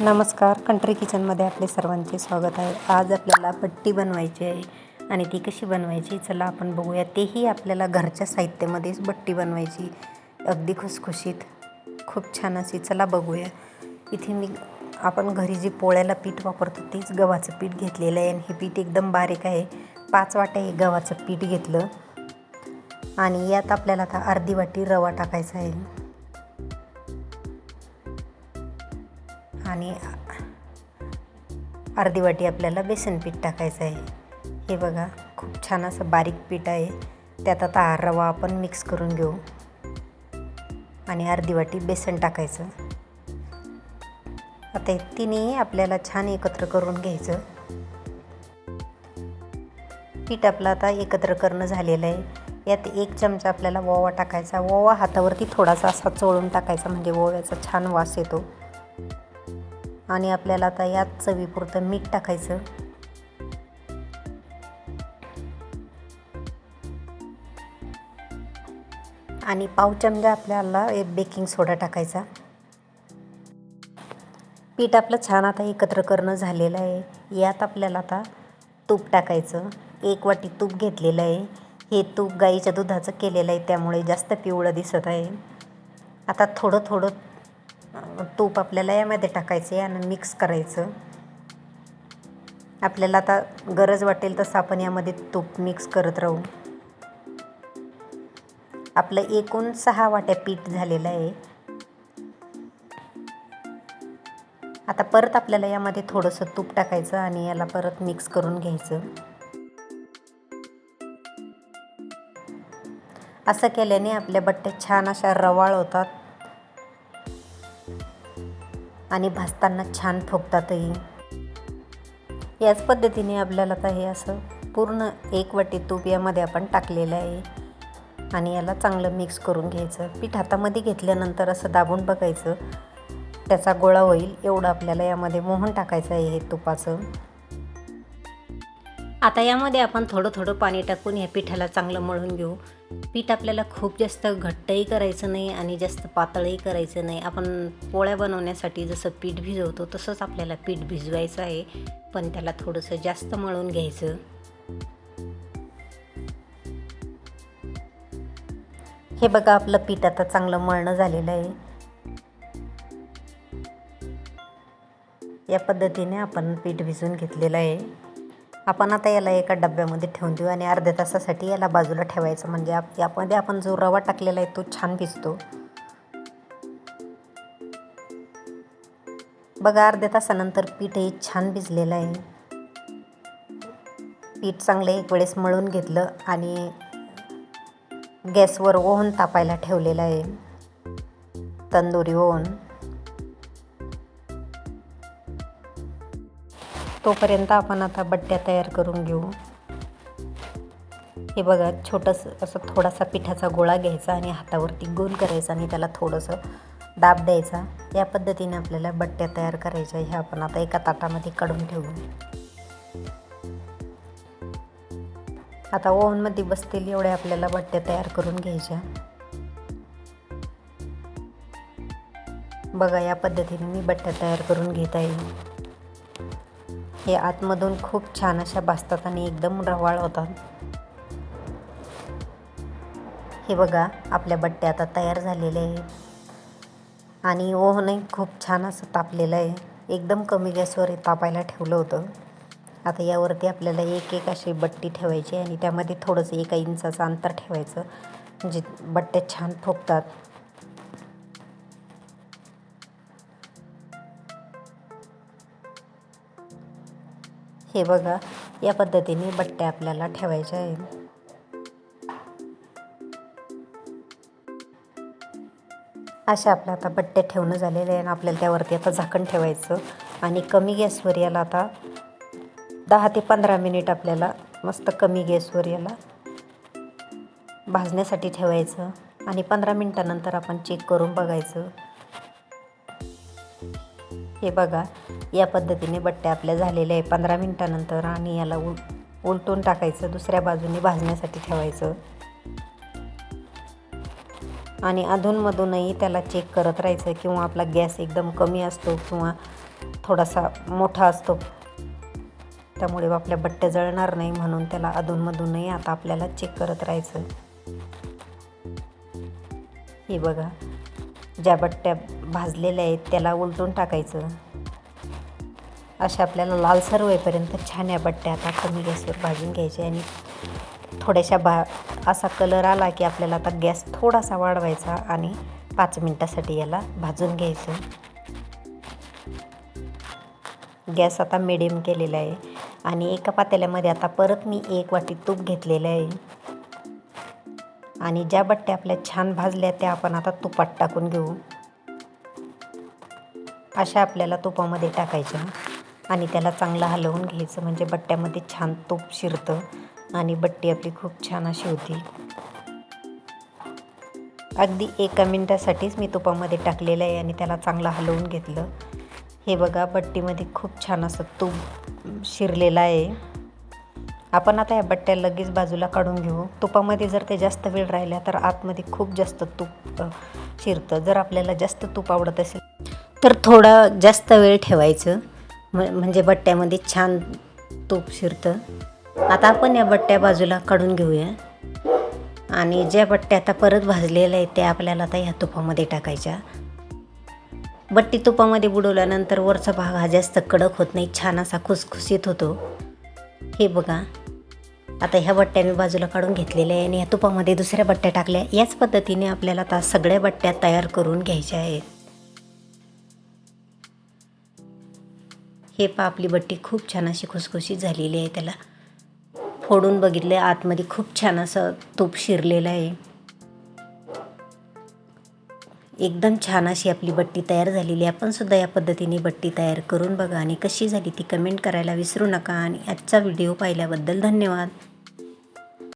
नमस्कार कंट्री किचनमध्ये आपले सर्वांचे स्वागत आहे. आज आपल्याला पट्टी बनवायची आहे आणि ती कशी बनवायची चला आपण बघूया. तेही आपल्याला घरच्या साहित्यामध्येच बट्टी बनवायची. अगदी खुसखुशीत खूप छान अशी चला बघूया. इथे मी आपण घरी जे पोळ्याला पीठ वापरतो तेच गव्हाचं पीठ घेतलेलं आहे आणि हे पीठ एकदम बारीक आहे. पाच वाट्या हे गव्हाचं पीठ घेतलं. आणि यात आपल्याला आता अर्धी वाटी रवा टाकायचा आहे. आणि अर्धी वाटी आपल्याला बेसन पीठ टाकायचं आहे. हे बघा खूप छान असं बारीक पीठ आहे. त्यात आता हा रवा आपण मिक्स करून घेऊ. आणि अर्धी वाटी बेसन टाकायचं. आता हे तिन्ही आपल्याला छान एकत्र करून घ्यायचं. पीठ आपलं आता एकत्र करणं झालेलं आहे. यात एक चमचा आपल्याला ओवा टाकायचा. ओवा हातावरती थोडासा असा चोळून टाकायचा म्हणजे ओव्याचा छान वास येतो. आणि आपल्याला आता यात चवीपुरतं मीठ टाकायचं. आणि पाव चमचा आपल्याला एक बेकिंग सोडा टाकायचा. पीठ आपलं छान आता एकत्र करणं झालेलं आहे. यात आपल्याला आता तूप टाकायचं. एक वाटी तूप घेतलेलं आहे. हे तूप गाईच्या दुधाचं केलेलं आहे त्यामुळे जास्त पिवळं दिसत आहे. आता थोडं थोडं तूप आपल्याला यामध्ये टाकायचे आणि मिक्स करायचं. आपल्याला आता गरज वाटेल तसं आपण यामध्ये तूप मिक्स करत राहू. आपलं एकूण सहा वाट्या पीठ झालेलं आहे. आता परत आपल्याला यामध्ये थोडंसं तूप टाकायचं आणि याला परत मिक्स करून घ्यायचं. असं केल्याने आपल्या बट्ट्या छान अशा रवाळ होतात. आणि भाजताना छान फुगतातही. याच पद्धतीने आपल्याला आता हे असं पूर्ण एक वाटी तूप यामध्ये आपण टाकलेलं आहे. आणि याला चांगलं मिक्स करून घ्यायचं. पीठ हातामध्ये घेतल्यानंतर असं दाबून बघायचं. त्याचा गोळा होईल एवढं आपल्याला यामध्ये मोहन टाकायचं आहे हे तुपाचं. आता यामध्ये आपण थोडं थोडं पाणी टाकून ह्या पिठाला चांगलं मळून घेऊ. पीठ आपल्याला खूप जास्त घट्टही करायचं नाही आणि जास्त पातळही करायचं नाही. आपण पोळ्या बनवण्यासाठी जसं पीठ भिजवतो तसंच आपल्याला पीठ भिजवायचं आहे. पण त्याला थोडंसं जास्त मळून घ्यायचं. हे बघा आपलं पीठ आता चांगलं मळणं झालेलं आहे. या पद्धतीने आपण पीठ भिजवून घेतलेलं आहे. आपण आता याला एका डब्यामध्ये ठेवून देऊ आणि अर्ध्या तासासाठी याला बाजूला ठेवायचं. म्हणजे आप यामध्ये आपण जो रवा टाकलेला आहे तो छान भिजतो. बघा अर्ध्या तासानंतर पीठही छान भिजलेलं आहे. पीठ चांगलं एक वेळेस मळून घेतलं आणि गॅसवर ओव्हन तापायला ठेवलेलं आहे. तंदुरी ओव्हन. तोपर्यंत आपण आता बट्ट्या तयार करून घेऊ. हे बघा छोटंसं असं थोडासा पिठाचा गोळा घ्यायचा आणि हातावरती गोल करायचा आणि त्याला थोडंसं दाब द्यायचा. या पद्धतीने आपल्याला बट्ट्या तयार करायच्या ह्या आपण आता एका ताटामध्ये काढून ठेवू. आता ओव्हनमध्ये बसतील एवढ्या आपल्याला बट्ट्या तयार करून घ्यायच्या. बघा या पद्धतीने मी बट्ट्या तयार करून घेत आहे. हे आतमधून खूप छान अशा भासतात आणि एकदम रवाळ होतात. हे बघा आपल्या बट्ट्या आता तयार झालेल्या आहेत. आणि ओव्हनही खूप छान असं तापलेलं आहे. एकदम कमी गॅसवर तापायला ठेवलं होतं. आता यावरती आपल्याला एक एक अशी बट्टी ठेवायची आणि त्यामध्ये थोडंसं एका इंचाचं अंतर ठेवायचं म्हणजे बट्ट्या छान फुगतात हे बघा या पद्धतीने बट्ट्या आपल्याला ठेवायच्या आहेत. अशा आपल्या आता बट्टे ठेवणं झालेले आहे आणि आपल्याला त्यावरती आता झाकण ठेवायचं आणि कमी गॅसवर याला आता दहा ते पंधरा मिनिट आपल्याला मस्त कमी गॅसवर याला भाजण्यासाठी ठेवायचं आणि पंधरा मिनटानंतर आपण चेक करून बघायचं. हे बघा या पद्धतीने बट्ट्या आपल्या झालेल्या आहे. पंधरा मिनटानंतर आणि याला उल उलटून टाकायचं दुसऱ्या बाजूने भाजण्यासाठी ठेवायचं. आणि अधूनमधूनही त्याला चेक करत राहायचं किंवा आपला गॅस एकदम कमी असतो किंवा थोडासा मोठा असतो. त्यामुळे आपल्या बट्ट्या जळणार नाही म्हणून त्याला अधूनमधूनही आता आपल्याला चेक करत राहायचं. हे बघा ज्या बट्ट्या भाजलेल्या आहेत त्याला उलटून टाकायचं. अशा आपल्याला लालसर होईपर्यंत छान या बट्ट्या आता कमी गॅसवर भाजून घ्यायच्या आणि थोड्याशा बा असा कलर आला की आपल्याला आता गॅस थोडासा वाढवायचा आणि पाच मिनटासाठी याला भाजून घ्यायचं. गॅस आता मिडियम केलेला आहे आणि एका पातेल्यामध्ये आता परत मी एक वाटी तूप घेतलेलं आहे. आणि ज्या बट्ट्या आपल्या छान भाजल्या त्या आपण आता तुपात टाकून घेऊ. अशा आपल्याला तुपामध्ये टाकायच्या. आणि त्याला चांगलं हलवून घ्यायचं. म्हणजे बट्ट्यामध्ये छान तूप शिरतं आणि बट्टी आपली खूप छान अशी होती. अगदी एका मिनटासाठीच मी तुपामध्ये टाकलेलं आहे आणि त्याला चांगलं हलवून घेतलं. हे बघा बट्टीमध्ये खूप छान असं तूप शिरलेलं आहे. आपण आता या बट्ट्या लगेच बाजूला काढून घेऊ. तुपामध्ये जर ते जास्त वेळ राहिल्या तर आतमध्ये खूप जास्त तूप शिरतं. जर आपल्याला जास्त तूप आवडत असेल तर थोडं जास्त वेळ ठेवायचं. म म्हणजे बट्ट्यामध्ये छान तूप शिरतं. आता आपण या बट्ट्या बाजूला काढून घेऊया. आणि ज्या बट्ट्या आता परत भाजलेल्या आहेत त्या आपल्याला आता ह्या तुपामध्ये टाकायच्या. बट्टी तुपामध्ये बुडवल्यानंतर वरचा भाग हा जास्त कडक होत नाही छान असा खुसखुशीत होतो. हे बघा. आता ह्या बट्ट्या मी बाजूला काढून घेतलेल्या आहे आणि ह्या तुपामध्ये दुसऱ्या बट्ट्या टाकल्या. याच पद्धतीने आपल्याला आता सगळ्या बट्ट्या तयार करून घ्यायच्या आहेत. हे पा आपली बट्टी खूप छान अशी खुसखुशीत झालेली आहे त्याला. फोडून बघितलं आतमध्ये खूप छान असं तूप शिरलेलं आहे. एकदम छान अशी आपली बट्टी तयार झालेली आहे. आपण सुद्धा या पद्धतीने बट्टी तयार करून बघा आणि कशी झाली ती कमेंट करायला विसरू नका. आणि आजचा व्हिडिओ पाहिल्याबद्दल धन्यवाद.